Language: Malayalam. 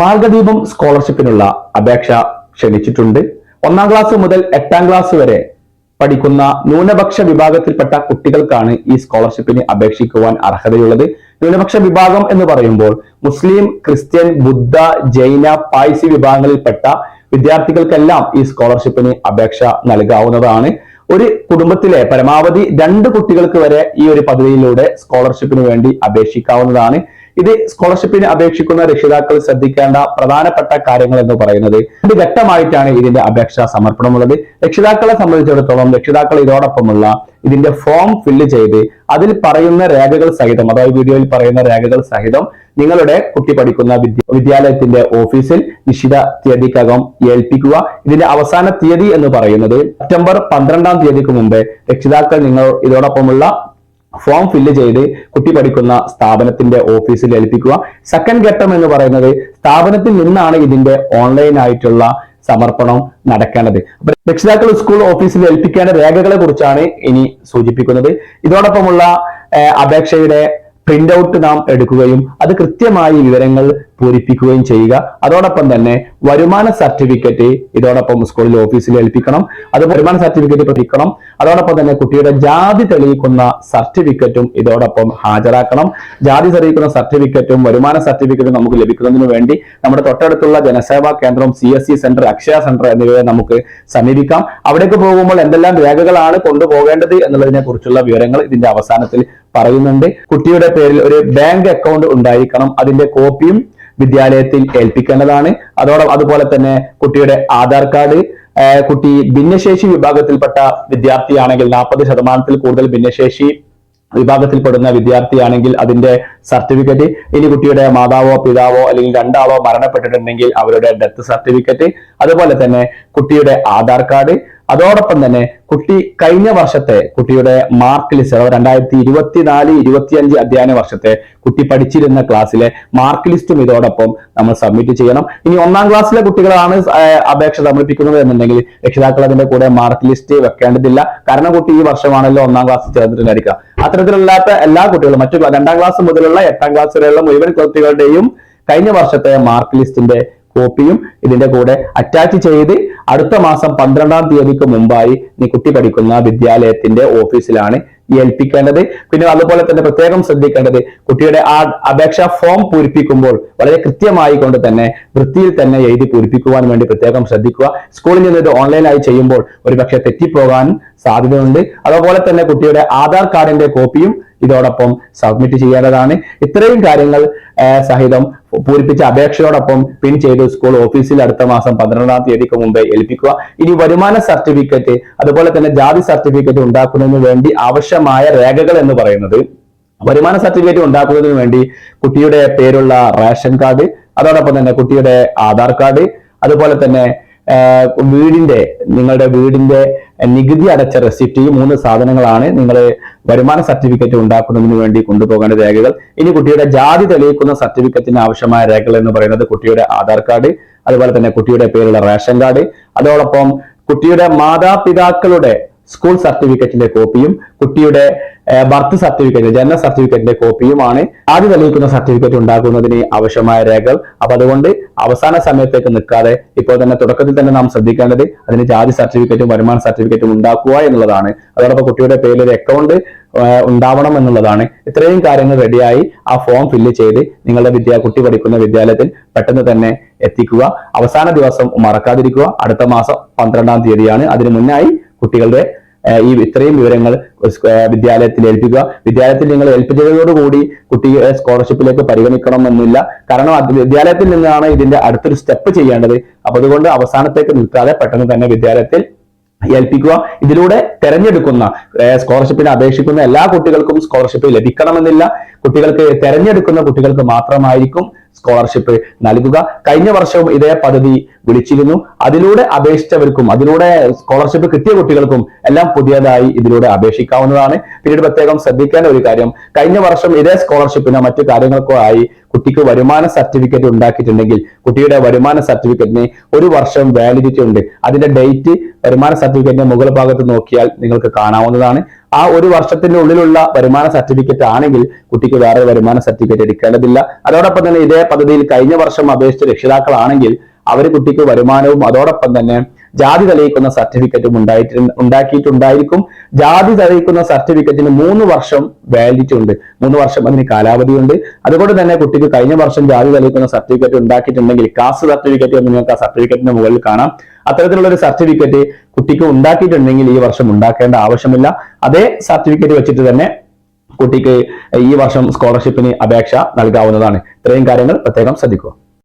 മാർഗദീപം സ്കോളർഷിപ്പിനുള്ള അപേക്ഷ ക്ഷണിച്ചിട്ടുണ്ട്. ഒന്നാം ക്ലാസ് മുതൽ എട്ടാം ക്ലാസ് വരെ പഠിക്കുന്ന ന്യൂനപക്ഷ വിഭാഗത്തിൽപ്പെട്ട കുട്ടികൾക്കാണ് ഈ സ്കോളർഷിപ്പിന് അപേക്ഷിക്കുവാൻ അർഹതയുള്ളത്. ന്യൂനപക്ഷ വിഭാഗം എന്ന് പറയുമ്പോൾ മുസ്ലിം ക്രിസ്ത്യൻ ബുദ്ധ ജൈന പായ്സി വിഭാഗങ്ങളിൽപ്പെട്ട വിദ്യാർത്ഥികൾക്കെല്ലാം ഈ സ്കോളർഷിപ്പിന് അപേക്ഷ നൽകാവുന്നതാണ്. ഒരു കുടുംബത്തിലെ പരമാവധി രണ്ട് കുട്ടികൾക്ക് വരെ ഈ ഒരു പദ്ധതിയിലൂടെ സ്കോളർഷിപ്പിന് വേണ്ടി അപേക്ഷിക്കാവുന്നതാണ്. ഇത് സ്കോളർഷിപ്പിന് അപേക്ഷിക്കുന്ന രക്ഷിതാക്കൾ ശ്രദ്ധിക്കേണ്ട പ്രധാനപ്പെട്ട കാര്യങ്ങൾ എന്ന് പറയുന്നത് ഇത് വ്യക്തമായിട്ടാണ് ഇതിന്റെ അപേക്ഷാ സമർപ്പണമുള്ളത്. രക്ഷിതാക്കളെ സംബന്ധിച്ചിടത്തോളം രക്ഷിതാക്കൾ ഇതോടൊപ്പമുള്ള ഇതിന്റെ ഫോം ഫില്ല് ചെയ്ത് അതിൽ പറയുന്ന രേഖകൾ സഹിതം അതായത് വീഡിയോയിൽ പറയുന്ന രേഖകൾ സഹിതം നിങ്ങളുടെ കുട്ടി പഠിക്കുന്ന വിദ്യ വിദ്യാലയത്തിന്റെ ഓഫീസിൽ നിശ്ചിത തീയതിക്കകം ഏൽപ്പിക്കുക. ഇതിന്റെ അവസാന തീയതി എന്ന് പറയുന്നത് സെപ്റ്റംബർ പന്ത്രണ്ടാം തീയതിക്ക് മുമ്പേ രക്ഷിതാക്കൾ നിങ്ങൾ ഇതോടൊപ്പമുള്ള ഫോം ഫില്ല് ചെയ്ത് കുട്ടി പഠിക്കുന്ന സ്ഥാപനത്തിന്റെ ഓഫീസിൽ ഏൽപ്പിക്കുക. സെക്കൻഡ് ഘട്ടം എന്ന് പറയുന്നത് സ്ഥാപനത്തിൽ നിന്നാണ് ഇതിന്റെ ഓൺലൈൻ ആയിട്ടുള്ള സമർപ്പണം നടക്കേണ്ടത്. അപ്പൊ രക്ഷിതാക്കൾ സ്കൂൾ ഓഫീസിൽ ഏൽപ്പിക്കേണ്ട രേഖകളെ കുറിച്ചാണ് ഇനി സൂചിപ്പിക്കുന്നത്. ഇതോടൊപ്പമുള്ള അപേക്ഷയുടെ പ്രിന്റ് ഔട്ട് നാം എടുക്കുകയും അത് കൃത്യമായി വിവരങ്ങൾ പൂരിപ്പിക്കുകയും ചെയ്യുക. അതോടൊപ്പം തന്നെ വരുമാന സർട്ടിഫിക്കറ്റ് ഇതോടൊപ്പം സ്കൂളിൽ ഓഫീസിൽ ഏൽപ്പിക്കണം. അത് വരുമാന സർട്ടിഫിക്കറ്റ് പഠിക്കണം അതോടൊപ്പം തന്നെ കുട്ടിയുടെ ജാതി തെളിയിക്കുന്ന സർട്ടിഫിക്കറ്റും ഇതോടൊപ്പം ഹാജരാക്കണം. ജാതി തെളിയിക്കുന്ന സർട്ടിഫിക്കറ്റും വരുമാന സർട്ടിഫിക്കറ്റും നമുക്ക് ലഭിക്കുന്നതിന് വേണ്ടി നമ്മുടെ തൊട്ടടുത്തുള്ള Janaseva Kendram C S C centre Akshaya centre എന്നിവയെ നമുക്ക് സമീപിക്കാം. അവിടേക്ക് പോകുമ്പോൾ എന്തെല്ലാം രേഖകളാണ് കൊണ്ടുപോകേണ്ടത് എന്നുള്ളതിനെ കുറിച്ചുള്ള വിവരങ്ങൾ ഇതിന്റെ അവസാനത്തിൽ പറയുന്നുണ്ട്. കുട്ടിയുടെ പേരിൽ ഒരു ബാങ്ക് അക്കൗണ്ട് ഉണ്ടായിരിക്കണം. അതിന്റെ കോപ്പിയും വിദ്യാലയത്തിൽ ഏൽപ്പിക്കേണ്ടതാണ്. അതോടെ അതുപോലെ തന്നെ കുട്ടിയുടെ ആധാർ കാർഡ് കുട്ടി ഭിന്നശേഷി വിഭാഗത്തിൽപ്പെട്ട വിദ്യാർത്ഥിയാണെങ്കിൽ നാൽപ്പത് ശതമാനത്തിൽ കൂടുതൽ ഭിന്നശേഷി വിഭാഗത്തിൽപ്പെടുന്ന വിദ്യാർത്ഥിയാണെങ്കിൽ അതിന്റെ സർട്ടിഫിക്കറ്റ് ഇനി കുട്ടിയുടെ മാതാവോ പിതാവോ അല്ലെങ്കിൽ രണ്ടാളോ മരണപ്പെട്ടിട്ടുണ്ടെങ്കിൽ അവരുടെ ഡെത്ത് സർട്ടിഫിക്കറ്റ് അതുപോലെ തന്നെ കുട്ടിയുടെ ആധാർ കാർഡ് അതോടൊപ്പം തന്നെ കുട്ടി കഴിഞ്ഞ വർഷത്തെ കുട്ടിയുടെ മാർക്ക് ലിസ്റ്റ് അഥവാ രണ്ടായിരത്തി ഇരുപത്തിനാല് ഇരുപത്തിയഞ്ച് അധ്യയന വർഷത്തെ കുട്ടി പഠിച്ചിരുന്ന ക്ലാസ്സിലെ മാർക്ക് ലിസ്റ്റും ഇതോടൊപ്പം നമ്മൾ സബ്മിറ്റ് ചെയ്യണം. ഇനി ഒന്നാം ക്ലാസ്സിലെ കുട്ടികളാണ് അപേക്ഷ സമർപ്പിക്കുന്നത് എന്നുണ്ടെങ്കിൽ രക്ഷിതാക്കൾ അതിന്റെ കൂടെ മാർക്ക് ലിസ്റ്റ് വെക്കേണ്ടതില്ല. കാരണം കുട്ടി ഈ വർഷമാണല്ലോ ഒന്നാം ക്ലാസ് ചേർന്നിട്ടുണ്ടായിരിക്കുക. അത്തരത്തിലല്ലാത്ത എല്ലാ കുട്ടികളും മറ്റു രണ്ടാം ക്ലാസ് മുതലുള്ള എട്ടാം ക്ലാസ് വരെയുള്ള മുഴുവൻ കുട്ടികളുടെയും കഴിഞ്ഞ വർഷത്തെ മാർക്ക് ലിസ്റ്റിന്റെ കോപ്പിയും ഇതിന്റെ കൂടെ അറ്റാച്ച് ചെയ്ത് അടുത്ത മാസം പന്ത്രണ്ടാം തീയതിക്ക് മുമ്പായി നീ കുട്ടി പഠിക്കുന്ന വിദ്യാലയത്തിന്റെ ഓഫീസിലാണ് ഏൽപ്പിക്കേണ്ടത്. പിന്നെ അതുപോലെ തന്നെ പ്രത്യേകം ശ്രദ്ധിക്കേണ്ടത് കുട്ടിയുടെ ആ അപേക്ഷാ ഫോം പൂരിപ്പിക്കുമ്പോൾ വളരെ കൃത്യമായി കൊണ്ട് തന്നെ വൃത്തിയിൽ തന്നെ എഴുതി പൂരിപ്പിക്കുവാൻ വേണ്ടി പ്രത്യേകം ശ്രദ്ധിക്കുക. സ്കൂളിൽ നിന്ന് ഇത് ഓൺലൈനായി ചെയ്യുമ്പോൾ ഒരുപക്ഷെ തെറ്റിപ്പോകാൻ സാധ്യതയുണ്ട്. അതുപോലെ തന്നെ കുട്ടിയുടെ ആധാർ കാർഡിന്റെ കോപ്പിയും ഇതോടൊപ്പം സബ്മിറ്റ് ചെയ്യേണ്ടതാണ് ഇത്രയും കാര്യങ്ങൾ സഹിതം പൂരിപ്പിച്ച അപേക്ഷയോടൊപ്പം പിൻ ചെയ്ത് സ്കൂൾ ഓഫീസിൽ അടുത്ത മാസം പന്ത്രണ്ടാം തീയതിക്ക് മുമ്പേ ഏൽപ്പിക്കുക. ഇനി വരുമാന സർട്ടിഫിക്കറ്റ് അതുപോലെ തന്നെ ജാതി സർട്ടിഫിക്കറ്റ് ഉണ്ടാക്കുന്നതിന് വേണ്ടി ആവശ്യമായ രേഖകൾ എന്ന് പറയുന്നത്. വരുമാന സർട്ടിഫിക്കറ്റ് ഉണ്ടാക്കുന്നതിന് വേണ്ടി കുട്ടിയുടെ പേരുള്ള റേഷൻ കാർഡ് അതോടൊപ്പം തന്നെ കുട്ടിയുടെ ആധാർ കാർഡ് അതുപോലെ തന്നെ വീടിന്റെ നിങ്ങളുടെ വീടിന്റെ നികുതി അടച്ച റെസിപ്റ്റ് ഈ മൂന്ന് സാധനങ്ങളാണ് നിങ്ങൾ വരുമാന സർട്ടിഫിക്കറ്റ് ഉണ്ടാക്കുന്നതിന് വേണ്ടി കൊണ്ടുപോകേണ്ട രേഖകൾ. ഇനി കുട്ടിയുടെ ജാതി തെളിയിക്കുന്ന സർട്ടിഫിക്കറ്റിന് ആവശ്യമായ രേഖകൾ എന്ന് പറയുന്നത് കുട്ടിയുടെ ആധാർ കാർഡ് അതുപോലെ തന്നെ കുട്ടിയുടെ പേരുള്ള റേഷൻ കാർഡ്. അതോടൊപ്പം കുട്ടിയുടെ മാതാപിതാക്കളുടെ സ്കൂൾ സർട്ടിഫിക്കറ്റിന്റെ കോപ്പിയും കുട്ടിയുടെ ബർത്ത് സർട്ടിഫിക്കറ്റ് ജനന സർട്ടിഫിക്കറ്റിന്റെ കോപ്പിയുമാണ് ആദ്യം തെളിയിക്കുന്ന സർട്ടിഫിക്കറ്റ് ഉണ്ടാക്കുന്നതിന് ആവശ്യമായ രേഖകൾ. അപ്പൊ അതുകൊണ്ട് അവസാന സമയത്തേക്ക് നിൽക്കാതെ ഇപ്പോൾ തന്നെ തുടക്കത്തിൽ തന്നെ നാം ശ്രദ്ധിക്കേണ്ടത് അതിന് ജാതി സർട്ടിഫിക്കറ്റും വരുമാന സർട്ടിഫിക്കറ്റും ഉണ്ടാക്കുക എന്നുള്ളതാണ്. അതോടൊപ്പം കുട്ടിയുടെ പേരിൽ ഒരു അക്കൗണ്ട് ഉണ്ടാവണം എന്നുള്ളതാണ്. ഇത്രയും കാര്യങ്ങൾ റെഡിയായി ആ ഫോം ഫില്ല് ചെയ്ത് നിങ്ങളുടെ വിദ്യ കുട്ടി പഠിക്കുന്ന വിദ്യാലയത്തിൽ പെട്ടെന്ന് തന്നെ എത്തിക്കുക. അവസാന ദിവസം മറക്കാതിരിക്കുക. അടുത്ത മാസം പന്ത്രണ്ടാം തീയതിയാണ്. അതിനു മുന്നായി കുട്ടികളുടെ ഈ ഇത്രയും വിവരങ്ങൾ വിദ്യാലയത്തിൽ ഏൽപ്പിക്കുക. വിദ്യാലയത്തിൽ നിങ്ങൾ ഏൽപ്പിച്ചതോടുകൂടി കുട്ടിയെ സ്കോളർഷിപ്പിലേക്ക് പരിഗണിക്കണമെന്നില്ല. കാരണം അത് വിദ്യാലയത്തിൽ നിന്നാണ് ഇതിന്റെ അടുത്തൊരു സ്റ്റെപ്പ് ചെയ്യേണ്ടത്. അപ്പൊ അതുകൊണ്ട് അവസാനത്തേക്ക് നിൽക്കാതെ പെട്ടെന്ന് തന്നെ വിദ്യാലയത്തിൽ ഏൽപ്പിക്കുക. ഇതിലൂടെ തെരഞ്ഞെടുക്കുന്ന സ്കോളർഷിപ്പിന് അപേക്ഷിക്കുന്ന എല്ലാ കുട്ടികൾക്കും സ്കോളർഷിപ്പ് ലഭിക്കണമെന്നില്ല. കുട്ടികൾക്ക് തെരഞ്ഞെടുക്കുന്ന കുട്ടികൾക്ക് മാത്രമായിരിക്കും സ്കോളർഷിപ്പ് നൽകുക. കഴിഞ്ഞ വർഷവും ഇതേ പദ്ധതി വിളിച്ചിരുന്നു. അതിലൂടെ അപേക്ഷിച്ചവർക്കും അതിലൂടെ സ്കോളർഷിപ്പ് കിട്ടിയ കുട്ടികൾക്കും എല്ലാം പുതിയതായി ഇതിലൂടെ അപേക്ഷിക്കാവുന്നതാണ്. പിന്നീട് പ്രത്യേകം ശ്രദ്ധിക്കേണ്ട ഒരു കാര്യം കഴിഞ്ഞ വർഷം ഇതേ സ്കോളർഷിപ്പിനോ മറ്റു കാര്യങ്ങൾക്കോ ആയി കുട്ടിക്ക് വരുമാന സർട്ടിഫിക്കറ്റ് ഉണ്ടാക്കിയിട്ടുണ്ടെങ്കിൽ കുട്ടിയുടെ വരുമാന സർട്ടിഫിക്കറ്റിന് ഒരു വർഷം വാലിഡിറ്റി ഉണ്ട്. അതിന്റെ ഡേറ്റ് വരുമാന സർട്ടിഫിക്കറ്റിന്റെ മുകൾ ഭാഗത്ത് നോക്കിയാൽ നിങ്ങൾക്ക് കാണാവുന്നതാണ്. ആ ഒരു വർഷത്തിന്റെ ഉള്ളിലുള്ള വരുമാന സർട്ടിഫിക്കറ്റ് ആണെങ്കിൽ കുട്ടിക്ക് വേറെ വരുമാന സർട്ടിഫിക്കറ്റ് എടുക്കേണ്ടതില്ല. അതോടൊപ്പം തന്നെ ഇതേ പദ്ധതിയിൽ കഴിഞ്ഞ വർഷം അപേക്ഷിച്ച രക്ഷിതാക്കളാണെങ്കിൽ അവർ കുട്ടിക്ക് വരുമാനവും അതോടൊപ്പം തന്നെ ജാതി തെളിയിക്കുന്ന സർട്ടിഫിക്കറ്റും ഉണ്ടായിട്ട് ഉണ്ടാക്കിയിട്ടുണ്ടായിരിക്കും. ജാതി തെളിയിക്കുന്ന സർട്ടിഫിക്കറ്റിന് മൂന്ന് വർഷം വാലിഡിറ്റി ഉണ്ട്. മൂന്ന് വർഷം അതിന് കാലാവധിയുണ്ട് അതുകൊണ്ട് തന്നെ കുട്ടിക്ക് കഴിഞ്ഞ വർഷം ജാതി തെളിയിക്കുന്ന സർട്ടിഫിക്കറ്റ് ഉണ്ടാക്കിയിട്ടുണ്ടെങ്കിൽ കാസ്റ്റ് സർട്ടിഫിക്കറ്റ് എന്ന് നിങ്ങൾക്ക് ആ സർട്ടിഫിക്കറ്റിന്റെ മുകളിൽ കാണാം. അത്തരത്തിലുള്ള ഒരു സർട്ടിഫിക്കറ്റ് കുട്ടിക്ക് ഉണ്ടാക്കിയിട്ടുണ്ടെങ്കിൽ ഈ വർഷം ഉണ്ടാക്കേണ്ട ആവശ്യമില്ല. അതേ സർട്ടിഫിക്കറ്റ് വെച്ചിട്ട് തന്നെ കുട്ടിക്ക് ഈ വർഷം സ്കോളർഷിപ്പിന് അപേക്ഷ നൽകാവുന്നതാണ്. ഇത്രയും കാര്യങ്ങൾ പ്രത്യേകം ശ്രദ്ധിക്കുക.